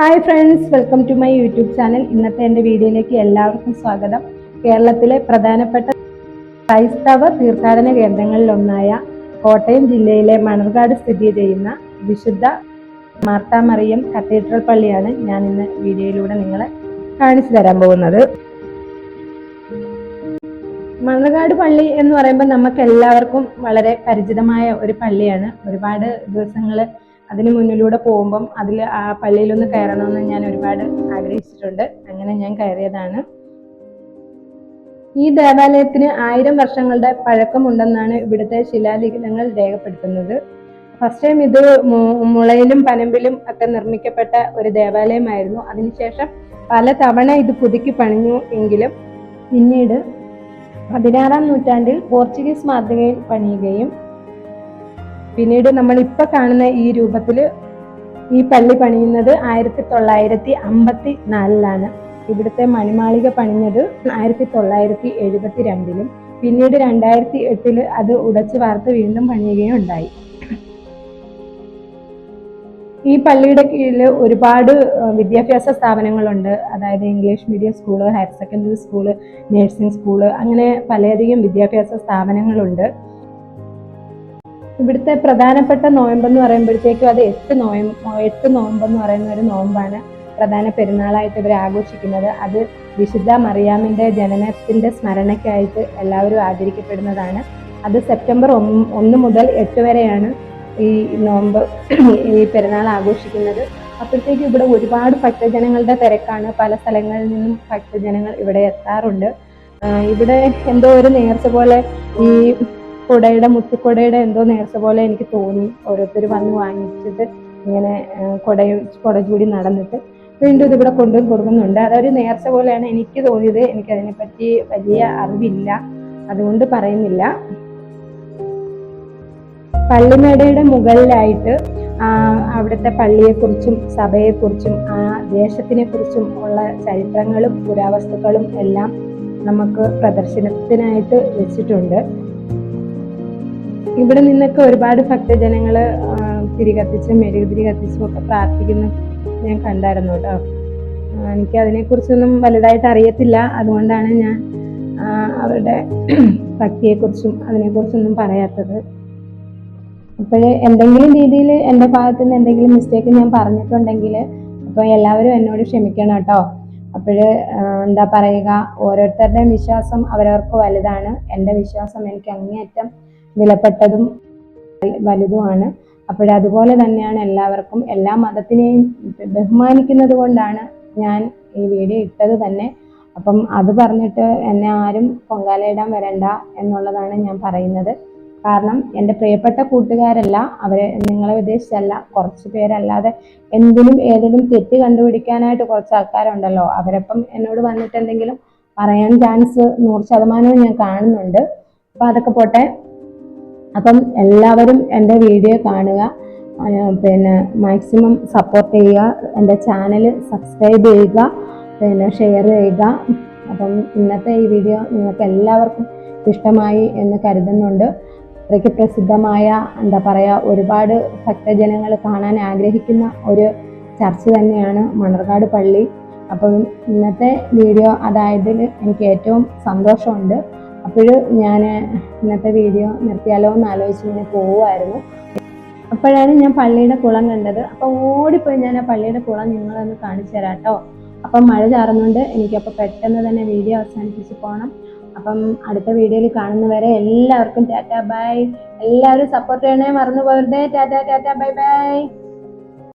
Hi friends welcome to my YouTube channel ഇന്നത്തെ എന്റെ വീഡിയോയിലേക്ക് എല്ലാവർക്കും സ്വാഗതം. കേരളത്തിലെ പ്രധാനപ്പെട്ട ക്രൈസ്തവ തീർത്ഥാടന കേന്ദ്രങ്ങളിലൊന്നായ കോട്ടയം ജില്ലയിലെ മണർകാട് സ്ഥിതി ചെയ്യുന്ന വിശുദ്ധ മാർത്താമറിയം കത്തീഡ്രൽ പള്ളിയാണ് ഞാൻ ഇന്ന് വീഡിയോയിലൂടെ നിങ്ങളെ കാണിച്ചു തരാൻ പോകുന്നത്. മണർകാട് പള്ളി എന്ന് പറയുമ്പോൾ നമുക്ക് എല്ലാവർക്കും വളരെ പരിചിതമായ ഒരു പള്ളിയാണ്. ഒരുപാട് ദിവസങ്ങൾ അതിന് മുന്നിലൂടെ പോകുമ്പം അതിൽ ആ പള്ളിയിലൊന്ന് കയറണമെന്ന് ഞാൻ ഒരുപാട് ആഗ്രഹിച്ചിട്ടുണ്ട്. അങ്ങനെ ഞാൻ കയറിയതാണ്. ഈ ദേവാലയത്തിന് ആയിരം വർഷങ്ങളുടെ പഴക്കമുണ്ടെന്നാണ് ഇവിടുത്തെ ശിലാലിഖിതങ്ങൾ രേഖപ്പെടുത്തുന്നത്. ഫസ്റ്റ് ടൈം ഇത് മുളയിലും പനമ്പിലും ഒക്കെ നിർമ്മിക്കപ്പെട്ട ഒരു ദേവാലയമായിരുന്നു. അതിനുശേഷം പല തവണ ഇത് പുതുക്കി പണിഞ്ഞു എങ്കിലും പിന്നീട് പതിനാറാം നൂറ്റാണ്ടിൽ പോർച്ചുഗീസ് മാതൃകയിൽ പണിയുകയും പിന്നീട് നമ്മൾ ഇപ്പൊ കാണുന്ന ഈ രൂപത്തിൽ ഈ പള്ളി പണിയുന്നത് ആയിരത്തി തൊള്ളായിരത്തി അമ്പത്തി നാലിലാണ് ഇവിടുത്തെ മണിമാളിക പണിഞ്ഞത് ആയിരത്തി തൊള്ളായിരത്തി എഴുപത്തി രണ്ടിലും പിന്നീട് രണ്ടായിരത്തി എട്ടിൽ അത് ഉടച്ചു വാർത്ത് വീണ്ടും പണിയുകയും ഉണ്ടായി ഈ പള്ളിയുടെ കീഴിൽ ഒരുപാട് വിദ്യാഭ്യാസ സ്ഥാപനങ്ങളുണ്ട്. അതായത് English medium school higher secondary school nursing school അങ്ങനെ പലയധികം വിദ്യാഭ്യാസ സ്ഥാപനങ്ങളുണ്ട്. ഇവിടുത്തെ പ്രധാനപ്പെട്ട നോയമ്പ് എന്ന് പറയുമ്പോഴത്തേക്കും അത് എട്ട് നോയമ്പ് എട്ട് നോയമ്പ് എന്ന് പറയുന്ന ഒരു നോമ്പാണ് പ്രധാന പെരുന്നാളായിട്ട് ഇവർ ആഘോഷിക്കുന്നത്. അത് വിശുദ്ധ മറിയാമിന്റെ ജനനത്തിന്റെ സ്മരണയ്ക്കായിട്ട് എല്ലാവരും ആചരിക്കപ്പെടുന്നതാണ് അത് സെപ്റ്റംബർ ഒന്ന് മുതൽ എട്ട് വരെയാണ് ഈ നോമ്പ് ഈ പെരുന്നാൾ ആഘോഷിക്കുന്നത്. അപ്പോഴത്തേക്കും ഇവിടെ ഒരുപാട് ഭക്തജനങ്ങളുടെ തിരക്കാണ്. പല സ്ഥലങ്ങളിൽ നിന്നും ഭക്തജനങ്ങൾ ഇവിടെ എത്താറുണ്ട്. ഇവിടെ എന്തോ ഒരു നേർച്ച പോലെ ഈ കുടയുടെ മുത്തുക്കുടയുടെ എന്തോ നേർച്ച പോലെ എനിക്ക് തോന്നി. ഓരോരുത്തർ വന്ന് വാങ്ങിച്ചിട്ട് ഇങ്ങനെ കുടയും കുട ചൂടി നടന്നിട്ട് വീണ്ടും ഇതിവിടെ കൊണ്ടും കൊടുക്കുന്നുണ്ട്. അതൊരു നേർച്ച പോലെയാണ് എനിക്ക് തോന്നിയത്. എനിക്ക് അതിനെപ്പറ്റി വലിയ അറിവില്ല. അതുകൊണ്ട് പറയുന്നില്ല. പള്ളിമേടയുടെ മുകളിലായിട്ട് അവിടുത്തെ പള്ളിയെക്കുറിച്ചും സഭയെക്കുറിച്ചും ആ ദേശത്തിനെ കുറിച്ചും ഉള്ള ചരിത്രങ്ങളും പുരാവസ്തുക്കളും എല്ലാം നമുക്ക് പ്രദർശനത്തിനായിട്ട് വെച്ചിട്ടുണ്ട്. ഇവിടെ നിന്നൊക്കെ ഒരുപാട് ഭക്തജനങ്ങൾ തിരി കത്തിച്ചും മെഴുകുതിരി കത്തിച്ചും ഒക്കെ പ്രാർത്ഥിക്കുന്ന. ഞാൻ കണ്ടായിരുന്നു കേട്ടോ. എനിക്ക് അതിനെക്കുറിച്ചൊന്നും വലുതായിട്ട് അറിയത്തില്ല. അതുകൊണ്ടാണ് ഞാൻ അവരുടെ ഭക്തിയെക്കുറിച്ചും അതിനെക്കുറിച്ചൊന്നും പറയാത്തത്. അപ്പോൾ എന്തെങ്കിലും രീതിയിൽ എന്റെ ഭാഗത്തു നിന്ന് എന്തെങ്കിലും മിസ്റ്റേക്ക് ഞാൻ പറഞ്ഞിട്ടുണ്ടെങ്കിൽ അപ്പോൾ എല്ലാവരും എന്നോട് ക്ഷമിക്കണം കേട്ടോ. അപ്പോൾ എന്താ പറയുക ഓരോരുത്തരുടെയും വിശ്വാസം അവരവർക്ക് വലുതാണ്. എന്റെ വിശ്വാസം എനിക്ക് അങ്ങേയറ്റം വിലപ്പെട്ടതും വലുതുമാണ്. അപ്പോൾ അതുപോലെ തന്നെയാണ് എല്ലാവർക്കും എല്ലാ മതത്തിനെയും ബഹുമാനിക്കുന്നത് കൊണ്ടാണ് ഞാൻ ഈ വീഡിയോ ഇട്ടത് തന്നെ. അപ്പം അത് പറഞ്ഞിട്ട് എന്നെ ആരും പൊങ്കാലയിടാൻ വരണ്ട എന്നുള്ളതാണ് ഞാൻ പറയുന്നത്. കാരണം എന്റെ പ്രിയപ്പെട്ട കൂട്ടുകാരല്ല അവരെ നിങ്ങളെ ഉദ്ദേശിച്ചല്ല കുറച്ച് പേരല്ലാതെ എന്തിനും ഏതിലും തെറ്റ് കണ്ടുപിടിക്കാനായിട്ട് കുറച്ച് ആൾക്കാരുണ്ടല്ലോ. അവരപ്പം എന്നോട് വന്നിട്ട് എന്തെങ്കിലും പറയാൻ ചാൻസ് നൂറ് ശതമാനവും ഞാൻ കാണുന്നുണ്ട്. അപ്പം അതൊക്കെ പോട്ടെ. അപ്പം എല്ലാവരും എന്റെ വീഡിയോ കാണുക. പിന്നെ മാക്സിമം സപ്പോർട്ട് ചെയ്യുക. എന്റെ ചാനൽ സബ്സ്ക്രൈബ് ചെയ്യുക. പിന്നെ ഷെയർ ചെയ്യുക. അപ്പം ഇന്നത്തെ ഈ വീഡിയോ നിങ്ങൾക്ക് എല്ലാവർക്കും ഇഷ്ടമായി എന്ന് കരുതുന്നുണ്ട്. അത്രയ്ക്ക് പ്രസിദ്ധമായ എന്താ പറയുക ഒരുപാട് ഭക്തജനങ്ങൾ കാണാൻ ആഗ്രഹിക്കുന്ന ഒരു ചർച്ച തന്നെയാണ് മണർകാട് പള്ളി. അപ്പം ഇന്നത്തെ വീഡിയോ അതായതിൽ എനിക്ക് ഏറ്റവും സന്തോഷമുണ്ട്. അപ്പോൾ ഞാൻ ഇന്നത്തെ വീഡിയോ നിർത്തിയാലോ എന്ന് ആലോചിച്ച് ഇങ്ങനെ പോവുമായിരുന്നു അപ്പോഴാണ് ഞാൻ പള്ളിയുടെ കുളം കണ്ടത്. അപ്പോൾ ഓടിപ്പോയി ഞാൻ ആ പള്ളിയുടെ കുളം നിങ്ങളൊന്ന് കാണിച്ചു തരാം കേട്ടോ അപ്പം മഴ ചാറുന്നുണ്ട്. എനിക്കപ്പോൾ പെട്ടെന്ന് തന്നെ വീഡിയോ അവസാനിപ്പിച്ച് പോകണം അപ്പം അടുത്ത വീഡിയോയിൽ കാണുന്നവരെ എല്ലാവർക്കും ടാറ്റ ബൈ. എല്ലാവരും സപ്പോർട്ട് ചെയ്യണേ മറന്നു പോകരുതേ ടാറ്റ ടാറ്റ ബൈ ബൈ.